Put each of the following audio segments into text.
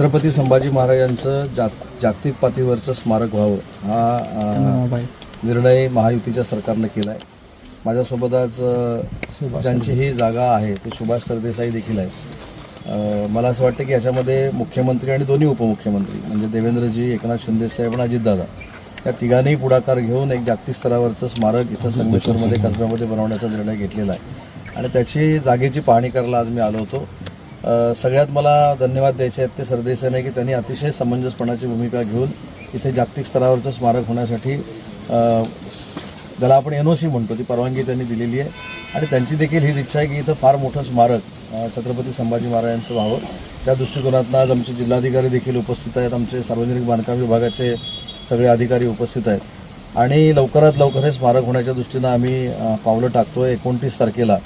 छत्रपती संभाजी महाराजांचं जाग जागतिक पातळीवरचं स्मारक व्हावं हा निर्णय महायुतीच्या सरकारनं केला आहे माझ्यासोबत आज ज्यांची ही जागा आहे ते सुभाष सरदेसाई देखील आहेत. अ, मला असं वाटतं की याच्यामध्ये मुख्यमंत्री आणि दोन्ही उपमुख्यमंत्री म्हणजे देवेंद्रजी एकनाथ शिंदेसाहेब आणि अजितदादा या तिघांनी पुढाकार घेऊन एक जागतिक स्तरावरचं स्मारक इथं संगमेश्वरमध्ये कसब्यामध्ये बनवण्याचा निर्णय घेतलेला आहे. आणि त्याची जागेची पाहणी करायला आज मी आलो होतो. सगळ्यात मला धन्यवाद द्यायचे आहेत ते सरदेसाईने की त्यांनी अतिशय समंजसपणाची भूमिका घेऊन इथे जागतिक स्तरावरचं स्मारक होण्यासाठी ज्याला आपण एन ओ सी म्हणतो ती परवानगी त्यांनी दिलेली आहे. आणि त्यांची देखील हीच इच्छा आहे की इथं फार मोठं स्मारक छत्रपती संभाजी महाराजांचं व्हावं. त्या दृष्टिकोनातनं आज आमचे जिल्हाधिकारी देखील उपस्थित आहेत आमचे सार्वजनिक बांधकाम विभागाचे सगळे अधिकारी उपस्थित आहेत. आणि लवकरात लवकर हे स्मारक होण्याच्या दृष्टीनं आम्ही पावलं टाकतो आहे एकोणतीस तारखेला.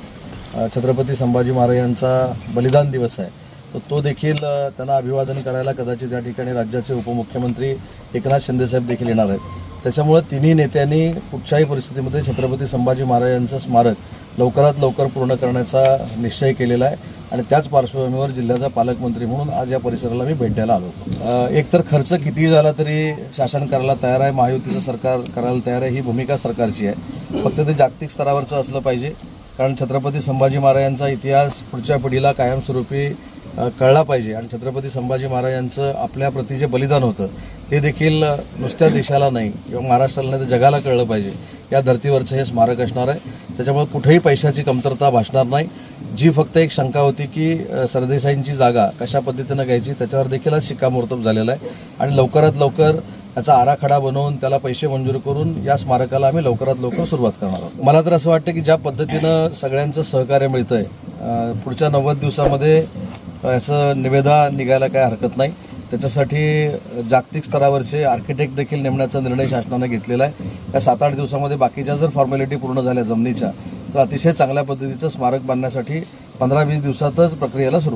छत्रपती संभाजी महाराजांचा बलिदान दिवस आहे. तर तो देखील त्यांना अभिवादन करायला कदाचित या ठिकाणी राज्याचे उपमुख्यमंत्री एकनाथ शिंदेसाहेब देखील येणार आहेत. त्याच्यामुळं तिन्ही नेत्यांनी कुठच्याही परिस्थितीमध्ये छत्रपती संभाजी महाराजांचं स्मारक लवकरात लवकर पूर्ण करण्याचा निश्चय केलेला आहे आणि त्याच पार्श्वभूमीवर जिल्ह्याचा पालकमंत्री म्हणून आज या परिसराला मी भेट द्यायला आलो एकतर खर्च कितीही झाला तरी शासन करायला तयार आहे महायुतीचं सरकार करायला तयार आहे ही भूमिका सरकारची आहे. फक्त ते जागतिक स्तरावरचं असलं पाहिजे. कारण छत्रपती संभाजी महाराजांचा इतिहास पुढच्या पिढीला कायमस्वरूपी कळला पाहिजे. आणि छत्रपती संभाजी महाराजांचं आपल्याप्रती जे बलिदान होतं ते देखील नुसत्या देशाला नाही किंवा महाराष्ट्राला नाही तर जगाला कळलं पाहिजे. या धर्तीवरचं हे स्मारक असणार आहे. त्याच्यामुळे कुठेही पैशाची कमतरता भासणार नाही. जी फक्त एक शंका होती की सरदेसाईंची जागा कशा पद्धतीनं घ्यायची त्याच्यावर देखील आज शिक्कामोर्तब झालेला आहे. आणि लवकरात लवकर त्याचा आराखडा बनवून त्याला पैसे मंजूर करून या स्मारकाला आम्ही लवकरात लवकर सुरुवात करणार आहोत. मला तर असं वाटतं की ज्या पद्धतीनं सगळ्यांचं सहकार्य मिळतं आहे पुढच्या नव्वद दिवसामध्ये याचं निवेदा निघायला काही हरकत नाही. त्याच्यासाठी जागतिक स्तरावरचे आर्किटेक्ट देखील नेमण्याचा निर्णय शासनाने घेतलेला आहे. त्या सात आठ दिवसामध्ये बाकीच्या जर फॉर्मॅलिटी पूर्ण झाल्या जमिनीच्या तर अतिशय चांगल्या पद्धतीचं स्मारक बांधण्यासाठी पंधरा वीस दिवसातच प्रक्रियेला सुरुवात.